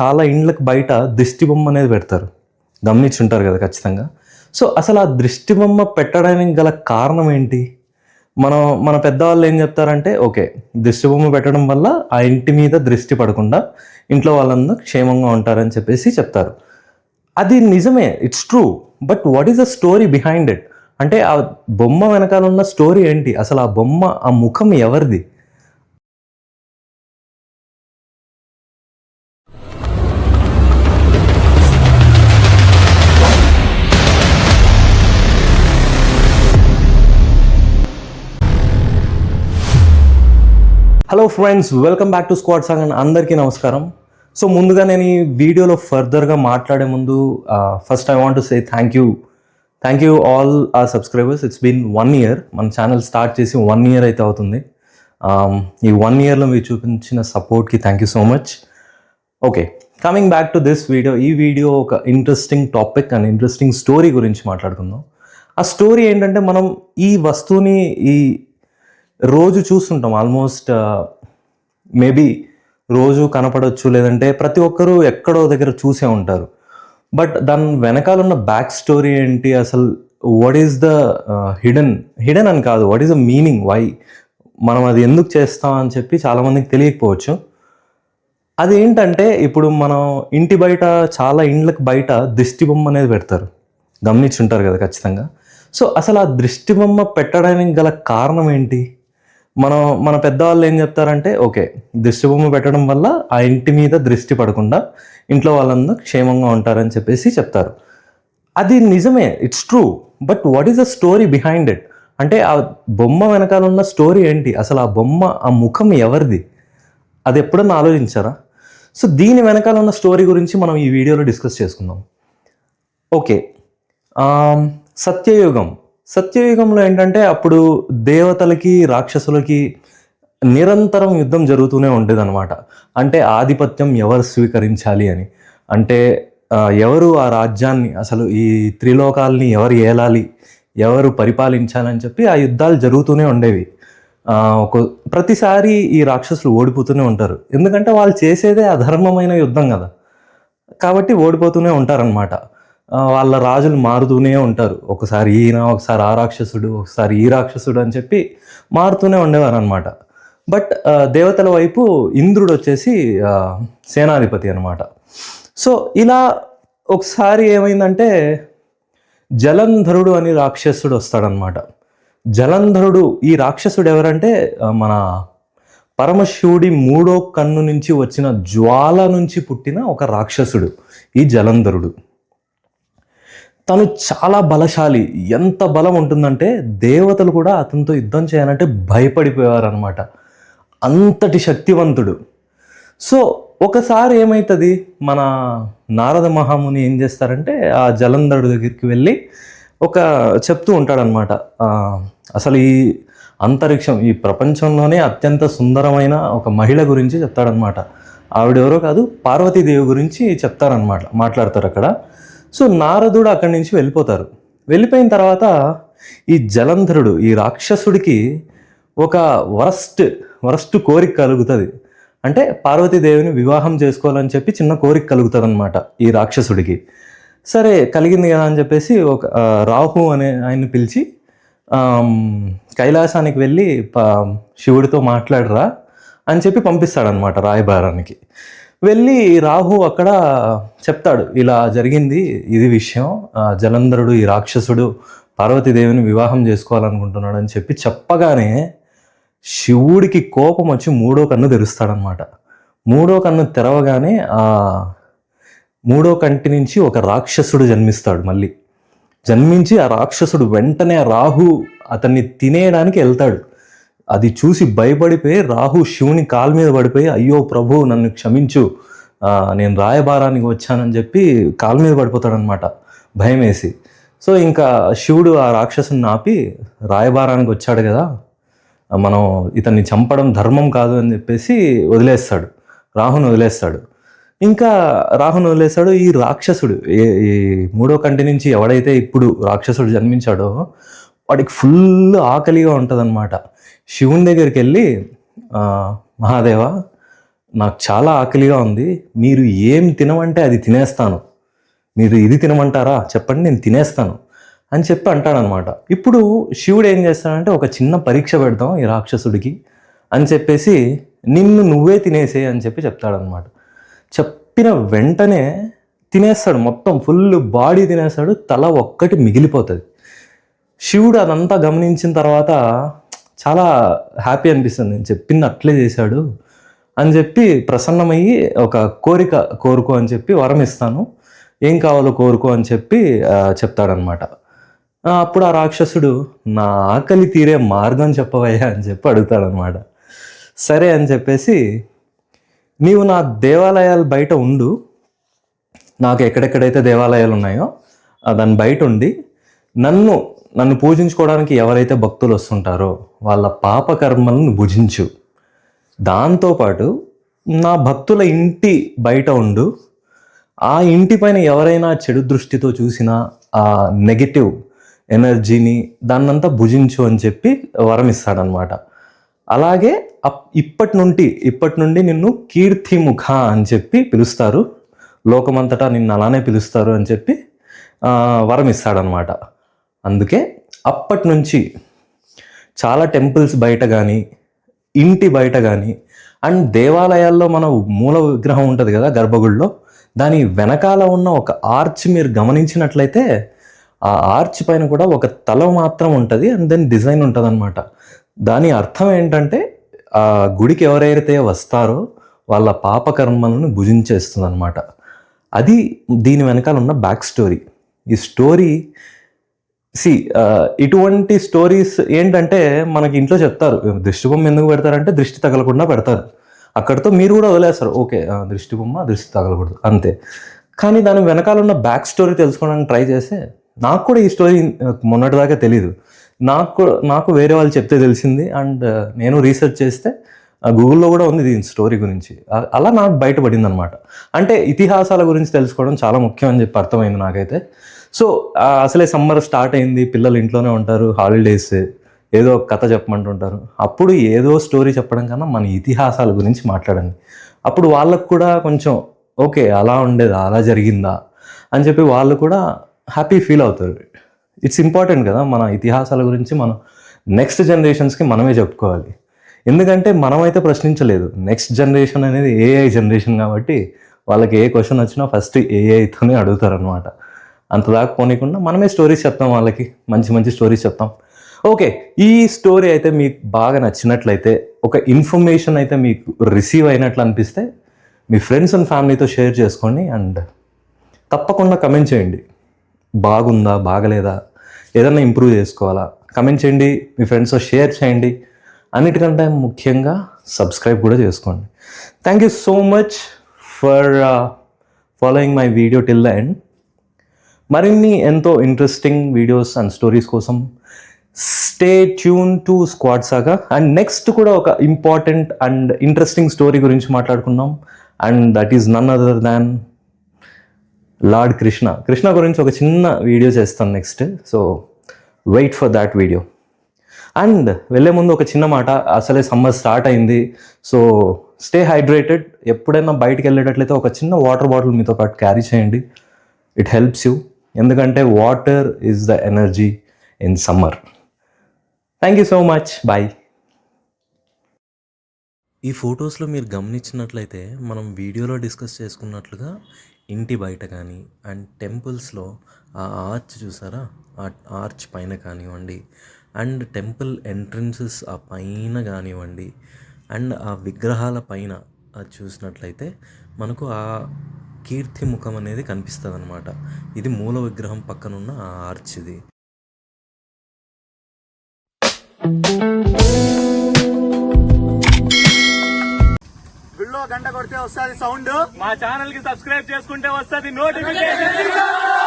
చాలా ఇండ్లకు బయట దిష్టిబొమ్మ అనేది పెడతారు. గమనించుంటారు కదా ఖచ్చితంగా. సో అసలు ఆ దృష్టిబొమ్మ పెట్టడానికి గల కారణం ఏంటి? మనం మన పెద్దవాళ్ళు ఏం చెప్తారంటే ఓకే దిష్టిబొమ్మ పెట్టడం వల్ల ఆ ఇంటి మీద దృష్టి పడకుండా ఇంట్లో వాళ్ళందరూ క్షేమంగా ఉంటారని చెప్పేసి చెప్తారు. అది నిజమే it's true but what is the story behind it అంటే ఆ బొమ్మ వెనకాల ఉన్న స్టోరీ ఏంటి? అసలు ఆ బొమ్మ ఆ ముఖం ఎవరిది? Hello friends welcome back to squad saga and అందరికీ నమస్కారం. సో ముందుగా నేను ఈ వీడియోలో ఫర్దర్గా మాట్లాడే ముందు first I want say thank you thank you all our subscribers it's been one year మన ఛానల్ స్టార్ట్ చేసి వన్ ఇయర్ అయితే అవుతుంది. Um, ఈ వన్ ఇయర్లో మీరు చూపించిన సపోర్ట్కి thank you so much okay coming back to this video ఈ video ఒక interesting topic and interesting story గురించి మాట్లాడుకుందాం. ఆ స్టోరీ ఏంటంటే మనం ఈ వస్తువుని ఈ రోజు చూస్తుంటాం ఆల్మోస్ట్ మేబీ uh, రోజు కనపడవచ్చు లేదంటే ప్రతి ఒక్కరూ ఎక్కడో దగ్గర చూసే ఉంటారు. బట్ దాని వెనకాల ఉన్న బ్యాక్ స్టోరీ ఏంటి? అసలు what is the hidden hidden అని కాదు what is the meaning why మనం అది ఎందుకు చేస్తాం అని చెప్పి చాలామందికి తెలియకపోవచ్చు. అది ఏంటంటే ఇప్పుడు మనం ఇంటి బయట చాలా ఇండ్లకు బయట దిష్టి బొమ్మ అనేది పెడతారు. గమనించి ఉంటారు కదా ఖచ్చితంగా. సో అసలు ఆ దృష్టి బొమ్మ పెట్టడానికి గల కారణం ఏంటి? మనం మన పెద్దవాళ్ళు ఏం చెప్తారంటే ఓకే దృష్టి బొమ్మ పెట్టడం వల్ల ఆ ఇంటి మీద దృష్టి పడకుండా ఇంట్లో వాళ్ళందరూ క్షేమంగా ఉంటారని చెప్పేసి చెప్తారు. అది నిజమే it's true but what is the story behind it అంటే ఆ బొమ్మ వెనకాల ఉన్న స్టోరీ ఏంటి? అసలు ఆ బొమ్మ ఆ ముఖం ఎవరిది? అది ఎప్పుడన్నా ఆలోచించారా? సో దీని వెనకాల ఉన్న స్టోరీ గురించి మనం ఈ వీడియోలో డిస్కస్ చేసుకుందాం. ఓకే సత్యయుగం. సత్యయుగంలో ఏంటంటే అప్పుడు దేవతలకి రాక్షసులకి నిరంతరం యుద్ధం జరుగుతూనే ఉండేదన్నమాట. అంటే ఆధిపత్యం ఎవరు స్వీకరించాలి అని. అంటే ఎవరు ఆ రాజ్యాన్ని అసలు ఈ త్రిలోకాల్ని ఎవరు ఏలాలి ఎవరు పరిపాలించాలని చెప్పి ఆ యుద్ధాలు జరుగుతూనే ఉండేవి. ఒక ప్రతిసారి ఈ రాక్షసులు ఓడిపోతూనే ఉంటారు. ఎందుకంటే వాళ్ళు చేసేదే అధర్మమైన యుద్ధం కదా. కాబట్టి ఓడిపోతూనే ఉంటారనమాట వాళ్ళ రాజులు మారుతూనే ఉంటారు. ఒకసారి ఈయన ఒకసారి ఆ రాక్షసుడు ఒకసారి ఈ రాక్షసుడు అని చెప్పి మారుతూనే ఉండేవారు అనమాట బట్ దేవతల వైపు ఇంద్రుడు వచ్చేసి సేనాధిపతి అనమాట సో ఇలా ఒకసారి ఏమైందంటే జలంధరుడు అని రాక్షసుడు వస్తాడనమాట జలంధరుడు ఈ రాక్షసుడు ఎవరంటే మన పరమశివుడి మూడో కన్ను నుంచి వచ్చిన జ్వాల నుంచి పుట్టిన ఒక రాక్షసుడు ఈ జలంధరుడు. తను చాలా బలశాలి. ఎంత బలం ఉంటుందంటే దేవతలు కూడా అతనితో యుద్ధం చేయాలంటే భయపడిపోయారనమాట అంతటి శక్తివంతుడు. సో ఒకసారి ఏమవుతుంది మన నారద మహాముని ఏం చేస్తారంటే ఆ జలంధరుడు దగ్గరికి వెళ్ళి ఒక చెప్తూ ఉంటాడనమాట అసలు ఈ అంతరిక్షం ఈ ప్రపంచంలోనే అత్యంత సుందరమైన ఒక మహిళ గురించి చెప్తాడనమాట ఆవిడెవరో కాదు పార్వతీదేవి గురించి చెప్తారనమాట మాట్లాడతారు అక్కడ సో నారదుడు అక్కడి నుంచి వెళ్ళిపోతారు. వెళ్ళిపోయిన తర్వాత ఈ జలంధరుడు ఈ రాక్షసుడికి ఒక వరస్ట్ వరస్ట్ కోరిక కలుగుతుంది. అంటే పార్వతీదేవిని వివాహం చేసుకోవాలని చెప్పి చిన్న కోరిక కలుగుతుంది అనమాట ఈ రాక్షసుడికి. సరే కలిగింది కదా అని చెప్పేసి ఒక రాహు అనే ఆయన్ని పిలిచి కైలాసానికి వెళ్ళి శివుడితో మాట్లాడరా అని చెప్పి పంపిస్తాడనమాట రాయబారానికి. వెళ్ళి రాహు అక్కడ చెప్తాడు ఇలా జరిగింది ఇది విషయం. జలంధరుడు ఈ రాక్షసుడు పార్వతీదేవిని వివాహం చేసుకోవాలనుకుంటున్నాడు అని చెప్పి చెప్పగానే శివుడికి కోపం వచ్చి మూడో కన్ను తెరుస్తాడనమాట మూడో కన్ను తెరవగానే ఆ మూడో కంటి నుంచి ఒక రాక్షసుడు జన్మిస్తాడు మళ్ళీ. జన్మించి ఆ రాక్షసుడు వెంటనే రాహు అతన్ని తినేయడానికి వెళ్తాడు. అది చూసి భయపడిపోయి రాహు శివుని కాలు మీద పడిపోయి అయ్యో ప్రభు నన్ను క్షమించు. నేను రాయబారానికి వచ్చానని చెప్పి కాలు మీద పడిపోతాడనమాట. భయం వేసి సో ఇంకా శివుడు ఆ రాక్షసుని ఆపి రాయబారానికి వచ్చాడు కదా. మనం ఇతన్ని చంపడం ధర్మం కాదు అని చెప్పేసి వదిలేస్తాడు. రాహుని వదిలేస్తాడు. ఇంకా రాహుని వదిలేస్తాడు ఈ రాక్షసుడు. ఈ మూడో కంటి నుంచి ఎవడైతే ఇప్పుడు రాక్షసుడు జన్మించాడో వాడికి ఫుల్ ఆకలిగా ఉంటుందన్నమాట. శివుని దగ్గరికి వెళ్ళి మహాదేవ నాకు చాలా ఆకలిగా ఉంది. మీరు ఏం తినమంటే అది తినేస్తాను. మీరు ఇది తినమంటారా? చెప్పండి నేను తినేస్తాను. అని చెప్పి అంటాడనమాట. ఇప్పుడు శివుడు ఏం చేస్తాడంటే ఒక చిన్న పరీక్ష పెడతాం ఈ రాక్షసుడికి. అని చెప్పేసి నిన్ను నువ్వే తినేసే అని చెప్పి చెప్తాడనమాట. చెప్పిన వెంటనే తినేస్తాడు. మొత్తం ఫుల్ బాడీ తినేస్తాడు. తల ఒక్కటి మిగిలిపోతుంది. శివుడు అదంతా గమనించిన తర్వాత చాలా హ్యాపీ అనిపిస్తుంది. నేను చెప్పింది అట్లే చేశాడు అని చెప్పి ప్రసన్నమయ్యి ఒక కోరిక కోరుకో అని చెప్పి వరం ఇస్తాను. ఏం కావాలో కోరుకో అని చెప్పి చెప్తాడనమాట అప్పుడు ఆ రాక్షసుడు నా ఆకలి తీరే మార్గం చెప్పవయ్యా అని చెప్పి అడుగుతాడనమాట సరే అని చెప్పేసి నీవు నా దేవాలయాలు బయట ఉండు. నాకు ఎక్కడెక్కడైతే దేవాలయాలు ఉన్నాయో దాని బయట ఉండి నన్ను నన్ను పూజించుకోవడానికి ఎవరైతే భక్తులు వస్తుంటారో వాళ్ళ పాపకర్మలను భుజించు. దాంతోపాటు నా భక్తుల ఇంటి బయట ఉండు. ఆ ఇంటి పైన ఎవరైనా చెడు దృష్టితో చూసినా ఆ నెగిటివ్ ఎనర్జీని దాన్నంతా భుజించు అని చెప్పి వరం ఇస్తాడనమాట అలాగే అప్- ఇప్పటి నుండి ఇప్పటి నుండి నిన్ను కీర్తిముఖ అని చెప్పి పిలుస్తారు. లోకమంతటా నిన్ను అలానే పిలుస్తారు అని చెప్పి వరం ఇస్తాడనమాట అందుకే అప్పటి నుంచి చాలా టెంపుల్స్ బయట కానీ ఇంటి బయట కానీ అండ్ దేవాలయాల్లో మన మూల విగ్రహం ఉంటుంది కదా గర్భగుడిలో దాని వెనకాల ఉన్న ఒక ఆర్చ్ మీరు గమనించినట్లయితే ఆ ఆర్చ్ పైన కూడా ఒక తల మాత్రం ఉంటుంది అండ్ దెన్ డిజైన్ ఉంటుంది అనమాట దాని అర్థం ఏంటంటే ఆ గుడికి ఎవరైతే వస్తారో వాళ్ళ పాపకర్మలను భుజించేస్తుంది అనమాట అది దీని వెనకాల ఉన్న బ్యాక్ స్టోరీ ఈ స్టోరీ సి uh, ఇటువంటి స్టోరీస్ ఏంటంటే మనకి ఇంట్లో చెప్తారు. దృష్టిబొమ్మ ఎందుకు పెడతారంటే దృష్టి తగలకుండా పెడతారు. అక్కడితో మీరు కూడా వదిలేస్తారు. ఓకే దృష్టిబొమ్మ దృష్టి బొమ్మ దృష్టి తగలకూడదు. అంతే. కానీ దాని వెనకాల ఉన్న బ్యాక్ స్టోరీ తెలుసుకోవడానికి ట్రై చేస్తే నాకు కూడా ఈ స్టోరీ మొన్నటిదాకా తెలియదు నాకు నాకు వేరే వాళ్ళు చెప్తే తెలిసింది. అండ్ నేను రీసెర్చ్ చేస్తే ఆ, గూగుల్లో కూడా ఉంది దీని స్టోరీ గురించి. అలా నాకు బయటపడింది అనమాట అంటే ఇతిహాసాల గురించి తెలుసుకోవడం చాలా ముఖ్యం అని చెప్పి అర్థమైంది నాకైతే. సో అసలే సమ్మర్ స్టార్ట్ అయింది పిల్లలు ఇంట్లోనే ఉంటారు హాలిడేస్ ఏదో ఒక కథ చెప్పమంటుంటారు. అప్పుడు ఏదో స్టోరీ చెప్పడం కన్నా మన ఇతిహాసాల గురించి మాట్లాడండి. అప్పుడు వాళ్ళకు కూడా కొంచెం ఓకే అలా ఉండేదా అలా జరిగిందా అని చెప్పి వాళ్ళు కూడా హ్యాపీ ఫీల్ అవుతారు. ఇట్స్ ఇంపార్టెంట్ కదా మన ఇతిహాసాల గురించి మనం నెక్స్ట్ జనరేషన్స్కి మనమే చెప్పుకోవాలి. ఎందుకంటే మనమైతే ప్రశ్నించలేదు నెక్స్ట్ జనరేషన్ అనేది ఏఐ జనరేషన్ కాబట్టి వాళ్ళకి ఏ క్వశ్చన్ వచ్చినా ఫస్ట్ ఏఐతోనే అడుగుతారనమాట అంత దాకా పోనీకుండా మనమే స్టోరీస్ చెప్తాం వాళ్ళకి. మంచి మంచి స్టోరీస్ చెప్తాం. ఓకే ఈ స్టోరీ అయితే మీకు బాగా నచ్చినట్లయితే ఒక ఇన్ఫర్మేషన్ అయితే మీకు రిసీవ్ అయినట్లు అనిపిస్తే మీ ఫ్రెండ్స్ అండ్ ఫ్యామిలీతో షేర్ చేసుకోండి అండ్ తప్పకుండా కమెంట్ చేయండి. బాగుందా బాగలేదా ఏదన్నా ఇంప్రూవ్ చేసుకోవాలా కమెంట్ చేయండి మీ ఫ్రెండ్స్తో షేర్ చేయండి. అన్నిటికంటే ముఖ్యంగా సబ్స్క్రైబ్ కూడా చేసుకోండి. Thank you so much for following my video till the end మరిన్ని ఎంతో ఇంట్రెస్టింగ్ వీడియోస్ అండ్ స్టోరీస్ కోసం stay tune to squad saga and next కూడా ఒక ఇంపార్టెంట్ అండ్ ఇంట్రెస్టింగ్ స్టోరీ గురించి మాట్లాడుకుందాం. And that is none other than lord Krishna Krishna గురించి ఒక చిన్న వీడియో చేస్తాను next so wait for that video and వెళ్ళే ముందు ఒక చిన్న మాట. అసలే సమ్మర్ స్టార్ట్ అయింది. సో స్టే హైడ్రేటెడ్ ఎప్పుడైనా బయటకు వెళ్ళేటట్లయితే ఒక చిన్న వాటర్ బాటిల్ మీతో పాటు క్యారీ చేయండి. ఇట్ హెల్ప్స్ యూ ఎందుకంటే water is the energy in summer thank you so much bye ఈ ఫొటోస్లో మీరు గమనించినట్లయితే మనం వీడియోలో డిస్కస్ చేసుకున్నట్లుగా ఇంటి బయట కానీ అండ్ టెంపుల్స్లో ఆ ఆర్చ్ చూసారా? ఆ ఆర్చ్ పైన కానివ్వండి అండ్ టెంపుల్ ఎంట్రన్సెస్ ఆ పైన కానివ్వండి అండ్ ఆ విగ్రహాల పైన అది చూసినట్లయితే మనకు ఆ కీర్తి ముఖం అనేది కనిపిస్తుంది అనమాట ఇది మూల విగ్రహం పక్కనున్న ఆ ఆర్చ్ ఇది గంట కొడితే వస్తుంది సౌండ్. మా ఛానల్కి సబ్స్క్రైబ్ చేసుకుంటే వస్తుంది నోటిఫికేషన్.